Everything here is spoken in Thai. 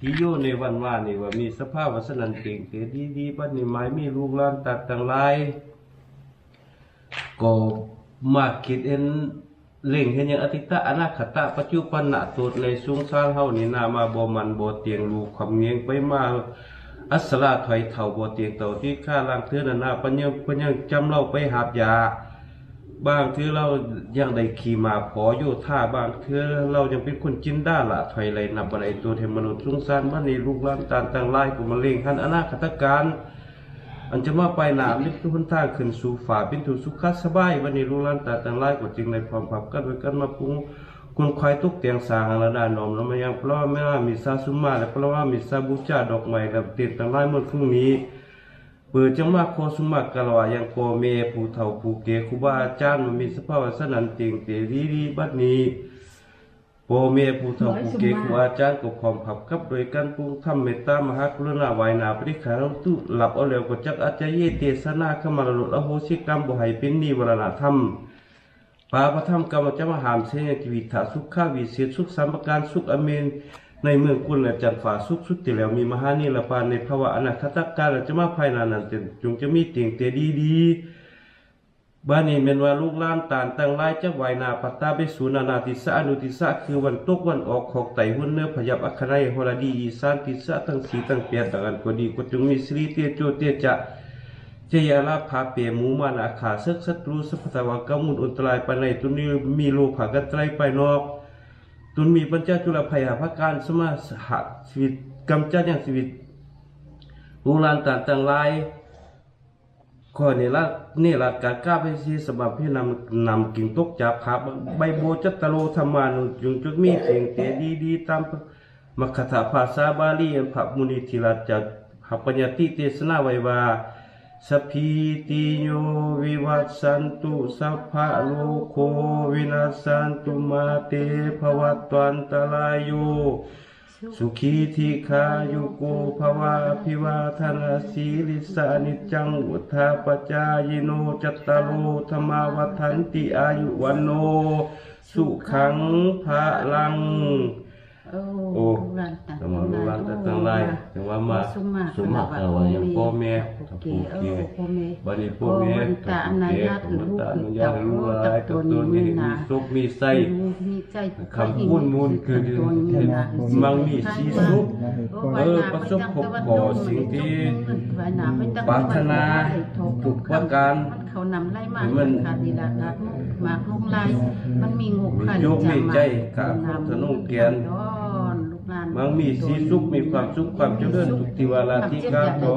ที่โยในวันว่านี่ว่ามีสภาพวัสนันเก่งเตดีดีๆบัดนี้ไม้มีลูกหลานตัดต่างหลายก็มาคิดเห็นเล่งเห็นอย่างอติตะอนาคตะปัจจุบันนะตัวในสุงสารเฮานี่นามาบ่มันบ่เตียงลูกคำเงียงไปมาอัสราถอยเท่าบ่เตียงเต่าที่ข้าล่างเทือนานาปัญญาปัญญาจำเราไปหาบยา บางทือเรายังได้ขี่มาพอโยธาบางทือเรายังเป็นคนจินด้าละถอยไหลนับอะไรตัวเทมนุษย์สงสารบ้านนี้ลูกหลานตานต่างหลายกูมาเล่งหันอนาคตการอันจะมาไปหนามนี่ทุกคนทางขึ้นสู่ฝาเป็นถูสุขสบายวันนี้ลูกหลานตาต่างหลายก็จึงในความผับกันไว้กันมาปรุงคุณควายตุกเตียงสางระดานอมแล้วมายังเพราะว่าไม่ว่ามีซาซุมาและเพราะว่ามีซาบูชาดอกไม้และเตียนต่างหลายเมื่อครึ่งนี้ เปิดจังมาโคสุมากกะลวายังโกเมผู้เฒ่าผู้เกครูบาอาจารย์มันมีสภาพสนันเตียงเตรีรีบัดนี้โปเมผู้เฒ่าผู้เกครูอาจารย์ก็พร้อมขับกับโดยการปรุงทำเมตตามหากรุณาไวนาปริขารตุหลับเอาแล้วก็จักอาจจะเยเตสนาขมาลดอโหสิกรรมบ่ให้เป็นนิวรณธรรมปาประธรรมกรรมจะมาหามเสยชีวิตถาสุขข้าวิเศษสุขสามประการสุขอเมน ในเมืองกุลและจันฝาสุขสุดที่แล้วมีมหานิรพานในภาวะอนาคตการจะมาภายในนั้นจงจะมีเตียงเตดีดีบ้านนี้เป็นว่าลูกล้านตานตั้งหลายจักไหวนาปัตตาไปสู่นานาติสะอนุติสะคือวันตกวันออกของไตหุ่นเนื้อพยับอัครายโหรดีอีสานติสะตั้งสีตั้งเปียต่างกันก็ดีก็จงมีสริเตียโจเตียจะเจยาลาภาเปียมูมานาขาเซกศัตรูสัพพตวากมุนอุนตรายไปในตุนี้มีโลภะกันไตรไปนอก ตุนมีปัญจจุลภัยหาภาการสมาสหชีวิตกำจัดอย่างชีวิตลูกหลานต่างต่างลายข้อนี้ละนี่ละการกล้าไปซีสบับพี่นำนำกิ่งตกจากขาใบโบจัตตโลธรรมานุจุงจุดมีเสียงเตดีดีตามมคถาภาษาบาลีพระมุนีธิราชจักหปัญญาติเทศนาไว้ว่า สพีติโยวิวัตสันตุสัพพะโลโควินาศสันตุมาเตภวัตวันตรายโยสุขีทิคายุโกภวะพิวาธนาสีลิสานิจังอุทาปจายโนจัตตารโธรรมาวัฏันติอายุวันโน สุขังภะลัง โอ้โอ้ลูกหลานต่างสมาลูกหลานต่างหลายถึงว่ามาสุมาสุมาเอาไว้ยังพ่อแม่โอเคโอเคเออพ่อแม่บัดนี้พวกแม่โอ้ตาอนาญาตหรือลูกตาหอรือนุญาเต่าตรู้โอ้ว่าตัไอ้วตัวนี้ตัวนี้มีมีนาสุขมีไส้มีใจคำพูดมูลคือตัวนี้นะมังมีสีสุขเออประสบพบขอสิ่งที่ปรารถนาทุกประการมันเขานำไล่มามันค่ะดีละนะหมากลงไล่มันมีงูขันมีโยมมีใจกะขนมเกียน มังมีสีสุขมีความสุขความเจริญทุกทิวาลาธิกาตอ